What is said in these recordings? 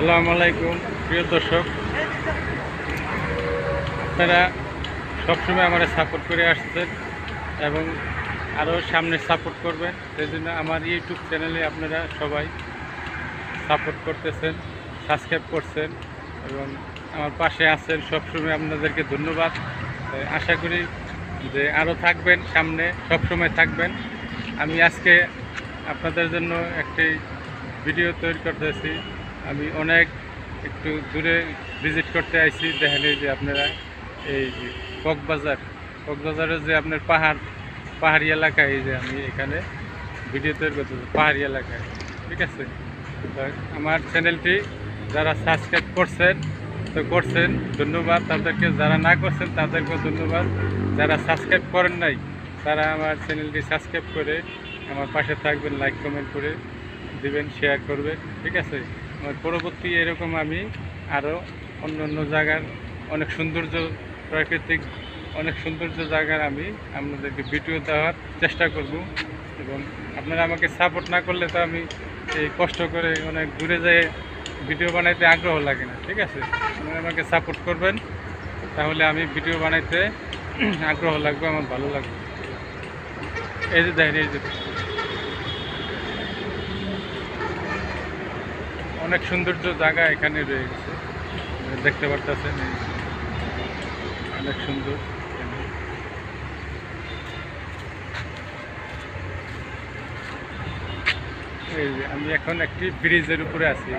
আসসালামু আলাইকুম, প্রিয় দর্শক। আপনারা সবসময় আমার সাপোর্ট করে আসছেন এবং আরও সামনে সাপোর্ট করবেন। সেই জন্য আমার ইউটিউব চ্যানেলে আপনারা সবাই সাপোর্ট করতেছেন সাবস্ক্রাইব করছেন এবং আমার পাশে আছেন। সবসময় আপনাদেরকে ধন্যবাদ। আশা করি যে আরও থাকবেন সামনে, সবসময় থাকবেন। আমি আজকে আপনাদের জন্য একটি ভিডিও তৈরি করতেছি। আমি অনেক একটু দূরে ভিজিট করতে আইছি, দেখেন যে আপনারা, এই কক্সবাজার। কক্সবাজারের যে আপনার পাহাড়, পাহাড়ি এলাকায় এই যে আমি এখানে ভিডিও তৈরি করতেছি পাহাড়ি এলাকায় ঠিক আছে? আমার চ্যানেলটি যারা সাবস্ক্রাইব করছেন, তো করছেন, ধন্যবাদ। তাদেরকে যারা না করছেন, তাদেরকেও ধন্যবাদ। যারা সাবস্ক্রাইব করেন নাই, তারা আমার চ্যানেলটি সাবস্ক্রাইব করে আমার পাশে থাকবেন লাইক কমেন্ট করে দিবেন শেয়ার করবেন। ঠিক আছে? পরবর্তী এরকম আমি আরও অন্য অন্য জায়গার অনেক সৌন্দর্য, প্রাকৃতিক অনেক সৌন্দর্য জায়গার আমি আপনাদেরকে ভিডিও দেওয়ার চেষ্টা করব। এবং আপনারা আমাকে সাপোর্ট না করলে তো আমি এই কষ্ট করে অনেক দূরে যেয়ে ভিডিও বানাইতে আগ্রহ লাগে না, ঠিক আছে? আপনারা আমাকে সাপোর্ট করবেন, তাহলে আমি ভিডিও বানাইতে আগ্রহ লাগবে, আমার ভালো লাগবে। এই যে দেখেন, এই যে। অনেক সৌন্দর্য জায়গা এখানে রয়েছে। দেখতে পারতেছেন অনেক সুন্দর। এই যে আমি এখন একটি ব্রিজের উপরে আছি।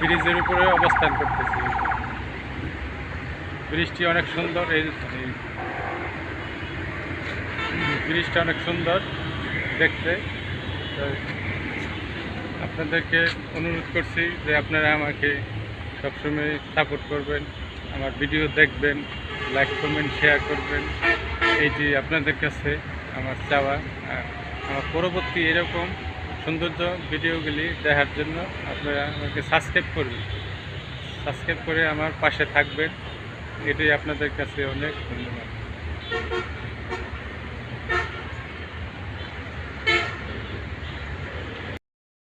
ব্রিজের উপরে অবস্থান করতেছি। ব্রিজটি অনেক সুন্দর, এই ব্রিজটা অনেক সুন্দর দেখতে। আপনাদেরকে অনুরোধ করছি যে আপনারা আমাকে সবসময় সাপোর্ট করবেন, আমার ভিডিও দেখবেন লাইক কমেন্ট শেয়ার করবেন। এইটি আপনাদের কাছে আমার চাওয়া আর আমার পরবর্তী এরকম সৌন্দর্য ভিডিওগুলি দেখার জন্য আপনারা আমাকে সাবস্ক্রাইব করবেন। সাবস্ক্রাইব করে আমার পাশে থাকবেন। এটাই আপনাদের কাছে অনেক ধন্যবাদ।